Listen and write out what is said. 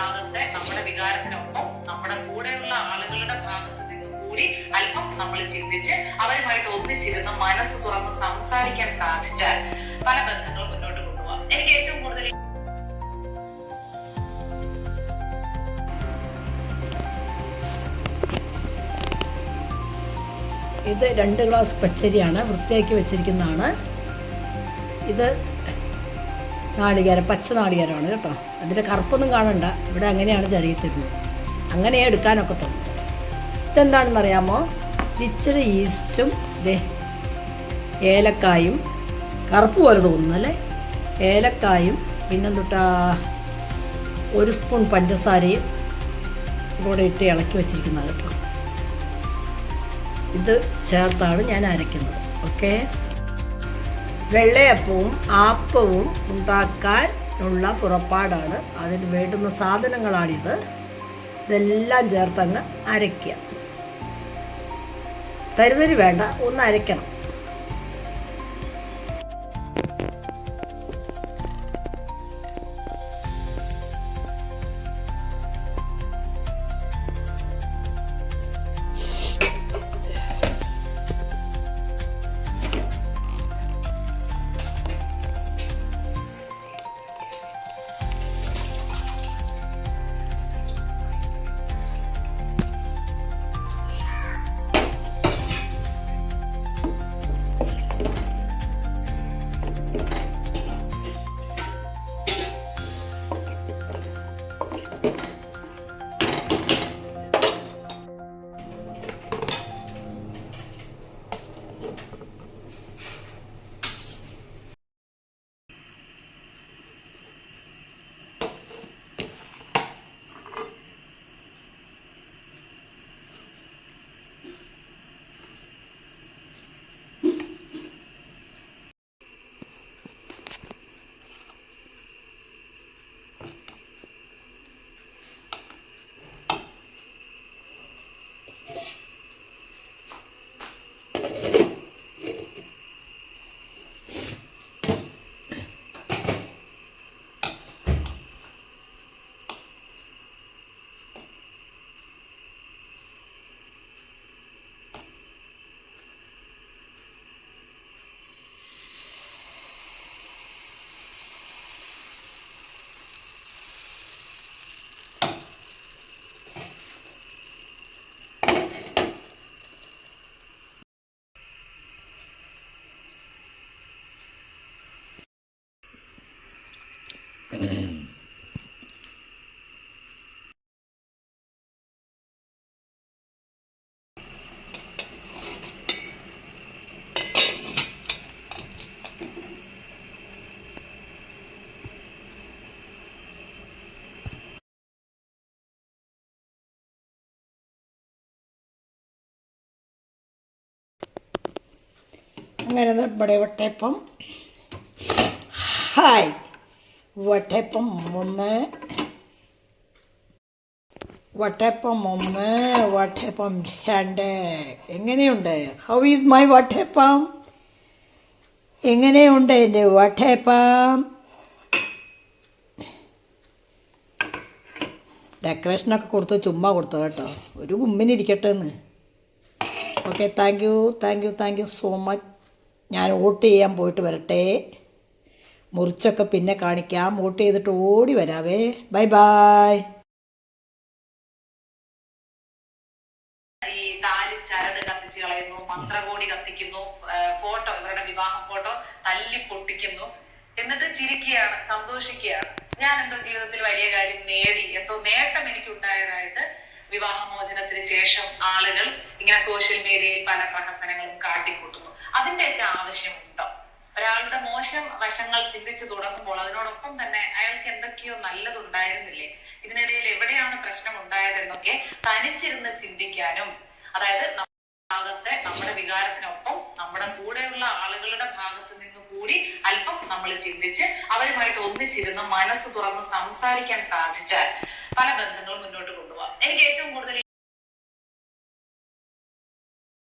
ഭാഗത്തെ നമ്മുടെ വികാരത്തിനൊപ്പം നമ്മുടെ കൂടെയുള്ള ആളുകളുടെ ഭാഗത്ത് നിന്ന് കൂടി അല്പം നമ്മൾ ചിന്തിച്ച് അവരുമായിട്ട് ഒന്നിച്ചിരുന്ന് മനസ്സ് തുറന്ന് സംസാരിക്കാൻ സാധിച്ചാൽ പല ബന്ധങ്ങളും മുന്നോട്ട് കൊണ്ടുപോകാം. എനിക്ക് ഏറ്റവും കൂടുതൽ ഇത് രണ്ട് ഗ്ലാസ് പച്ചരിയാണ് വൃത്തിയാക്കി വെച്ചിരിക്കുന്നതാണ്. ഇത് നാളികേരം പച്ച നാളികേരമാണ് കേട്ടോ. അതിന്റെ കറുപ്പൊന്നും കാണണ്ട. ഇവിടെ അങ്ങനെയാണ് ചെറിയത്തുള്ളൂ അങ്ങനെ എടുക്കാനൊക്കെ തോന്നും ഇതെന്താണെന്ന് അറിയാമോ ഇച്ചിരി ഈസ്റ്റും ദേ ഏലക്കായും കറുപ്പ് പോലെ തോന്നുന്നല്ലേ ഏലക്കായും പിന്നെന്തുട്ടാ ഒരു സ്പൂൺ പഞ്ചസാരയും കൂടെ ഇട്ട് ഇളക്കി വെച്ചിരിക്കുന്നത് കേട്ടോ. ഇത് ചേർത്താണ് ഞാൻ അരയ്ക്കുന്നത്. ഓക്കെ? വെള്ളയപ്പവും ആപ്പവും ഉണ്ടാക്കാൻ ഉള്ള പുറപ്പാടാണ്. അതിന് വേണ്ടുന്ന സാധനങ്ങളാണിത്. ഇതെല്ലാം ചേർത്തങ്ങ് അരയ്ക്കുക. തരുതരി വേണ്ട ഒന്ന് അരയ്ക്കണം. Okay. അങ്ങനെ നമ്മുടെ വട്ടയപ്പം. ഹായ്. വട്ടയപ്പം ഒന്ന് വട്ടയപ്പം ഒന്ന് വട്ടയപ്പം രണ്ട്. എങ്ങനെയുണ്ട്? How is my vattayappam? എങ്ങനെയുണ്ട് എന്റെ വട്ടയപ്പം? ഡെക്കറേഷനൊക്കെ കൊടുത്ത് ചുമ്മാ കൊടുത്തു കേട്ടോ. ഒരു കുമ്മിനിരിക്കട്ടെ എന്ന് okay thank you thank you thank you so much ഞാൻ വോട്ട് ചെയ്യാൻ പോയിട്ട് വരട്ടെ. മുറിച്ചൊക്കെ പിന്നെ കാണിക്കാം. വോട്ട് ചെയ്തിട്ട് ഓടി വരാവേ. ബൈ ബായ് ഈ കളയുന്നു. വിവാഹ എന്നിട്ട് ചിരിക്കുകയാണ് സന്തോഷിക്കുകയാണ്. ഞാൻ എന്തോ ജീവിതത്തിൽ വലിയ കാര്യം നേടി. എന്തോ നേട്ടം എനിക്ക് ഉണ്ടായതായിട്ട് വിവാഹമോചനത്തിന് ശേഷം ആളുകൾ ഇങ്ങനെ സോഷ്യൽ മീഡിയയിൽ പല പ്രഹസനങ്ങളും കാട്ടിക്കൂട്ടുന്നു. അതിന്റെയൊക്കെ ആവശ്യമുണ്ടോ? ഒരാളുടെ മോശം വശങ്ങൾ ചിന്തിച്ചു തുടങ്ങുമ്പോൾ അതിനോടൊപ്പം തന്നെ അയാൾക്ക് എന്തൊക്കെയോ നല്ലതുണ്ടായിരുന്നില്ലേ? ഇതിനിടയിൽ എവിടെയാണ് പ്രശ്നം ഉണ്ടായതെന്നൊക്കെ തനിച്ചിരുന്ന് ചിന്തിക്കാനും അതായത് ഭാഗത്തെ നമ്മുടെ വികാരത്തിനൊപ്പം നമ്മുടെ കൂടെയുള്ള ആളുകളുടെ ഭാഗത്ത് നിന്ന് കൂടി അല്പം നമ്മൾ ചിന്തിച്ച് അവരുമായിട്ട് ഒന്നിച്ചിരുന്ന് മനസ്സ് തുറന്ന് സംസാരിക്കാൻ സാധിച്ചാൽ പല ബന്ധങ്ങളും മുന്നോട്ട് കൊണ്ടുപോകാം. എനിക്ക് ഏറ്റവും കൂടുതൽ